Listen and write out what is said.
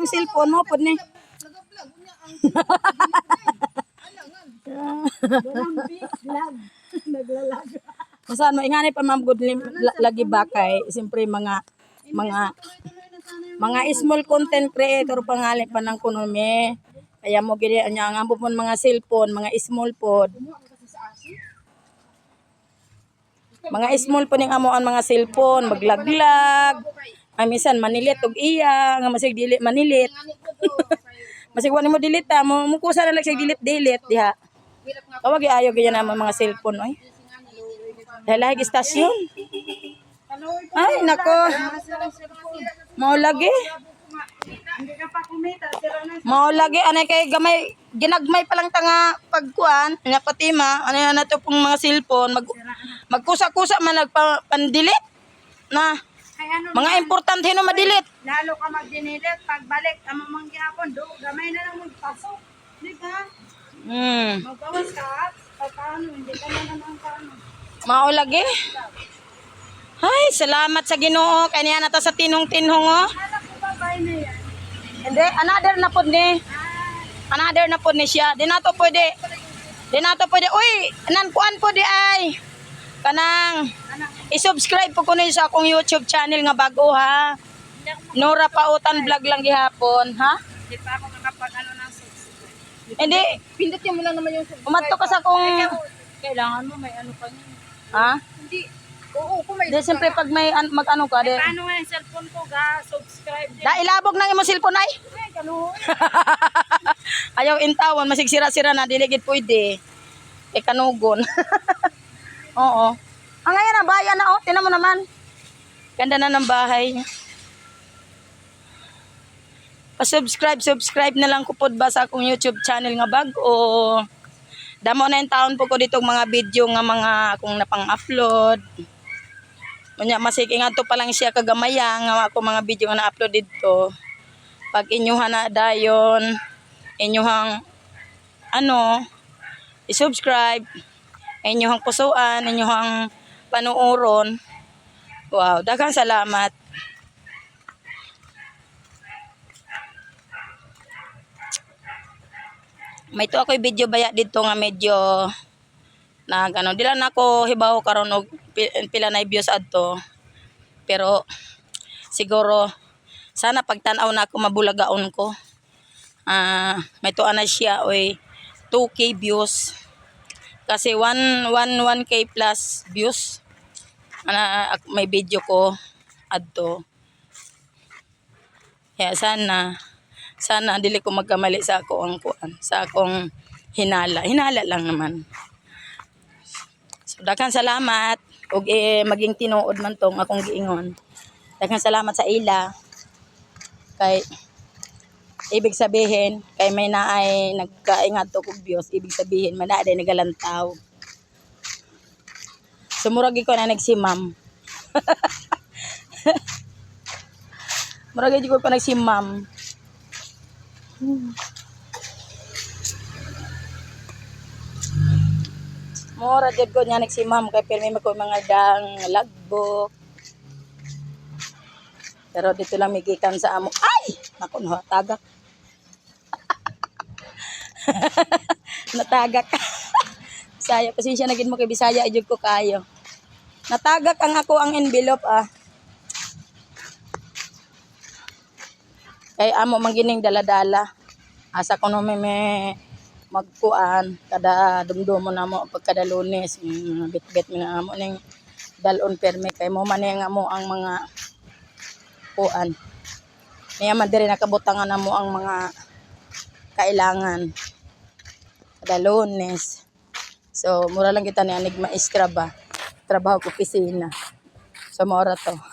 akong cellphone mo pod ni. Saan mo ingani pa ma'am good la- lagi ba kay siyempre mga mga mga small content creator pangalan pa ng kunomi. Kaya mo gini anya ang ampo pon mga cellphone, mga small pod. Mga small po ning amo ang mga cellphone, maglaglag. Ay minsan manilit og iya, nga masig dili manilit. masig wani mo delete ta, mo mukusa na lang sig delete delete diha. Kawag ayo ganyan ang mga cellphone oy. Dahil istasyon. Ay, nako. Mao lagi. Mao lagi anay kay gamay ginagmay pa lang tanga pagkuan, nya patima, ano na to pong mga cellphone, mag magkusa-kusa man nagpa pandilit na Ay ano, mga importante no madilit. lalo ka mag-dinilit, pagbalik, ang mamang gihapon, do, gamay na lang magpasok. Di ba? Hmm. Magbawas ka, at paano, hindi ka na naman paano. Mao lagi. Ay, salamat sa Ginoo kay niya nata sa tinong-tinhong oh. Anak ko babay na yan. Hindi, another na pod ni. Another na pod ni siya. Di na to pwede. Di na to pwede. Uy, nan kuan po di ay. Kanang i-subscribe po ko ni sa akong YouTube channel nga bago ha. Nora Pautan vlog lang gihapon, ha? Hindi pa ako nakapag ano ng sex. Hindi, Pindutin mo lang naman yung subscribe. umadto ka sa akong Kailangan mo, may ano pa niya. ha? Hindi. Oo, kung may... Di siyempre pag may an- mag-ano ka, di. Paano nga yung cellphone ko, ga? Subscribe din. Da ilabog nang imo cellphone ay. Ay, ganun. Ayaw intawon, masigsira-sira na, diligid pwede. E kanugon. Oo. Ang ngayon na, bayan na oh. Tinan mo naman. Ganda na ng bahay. Pa-subscribe, subscribe na lang ko po ba sa akong YouTube channel nga bag o damo na yung taon po ko ditong mga video nga mga akong napang-upload. Unya masiki nga to pa lang siya kagamaya nga ako mga video nga na-upload dito. Pag inyuhan na dayon, inyuhang ano, i-subscribe, inyuhang pusuan, inyuhang panuoron. Wow, daghang salamat. May to ako video baya dito nga medyo na gano dila na ako hibaw karon og pi- pila na views adto. Pero siguro sana pagtan-aw na ako mabulagaon ko. Ah, may tuwa na siya oy 2k views. Kasi 1 1 1k plus views. Ana may video ko adto. Kaya sana sana dili ko magkamali sa ako ang kuan, sa akong hinala. Hinala lang naman. So, daghang salamat ug eh, maging tinuod man tong akong giingon. Daghang salamat sa ila. Kay ibig sabihin kay may naay nagkaingat to kog Dios, ibig sabihin may naay nagalantaw. Sumurag ko na nagsimam. Murag ko pa nagsimam. Mura jud ko niya nagsimam kay pirmi ko mga dang lagbok. Pero dito lang migikan sa amo. Ay! Naku, no, tagak. Natagak. Bisaya, kasi siya naging mo kay Bisaya, ijud ko kayo. Natagak ang ako ang envelope ah. Kay amo man gining dala-dala. Asa ko no may, magkuan kada dumdumo na mo pag kada lunes mm, bit-bit mi na amo ning dalon perme kay mo man nga mo ang mga kuan. Niya man diri nakabutangan na mo ang mga kailangan kada lunes. So mura lang kita ni anig maestra ba. Trabaho ko opisina. So mora to.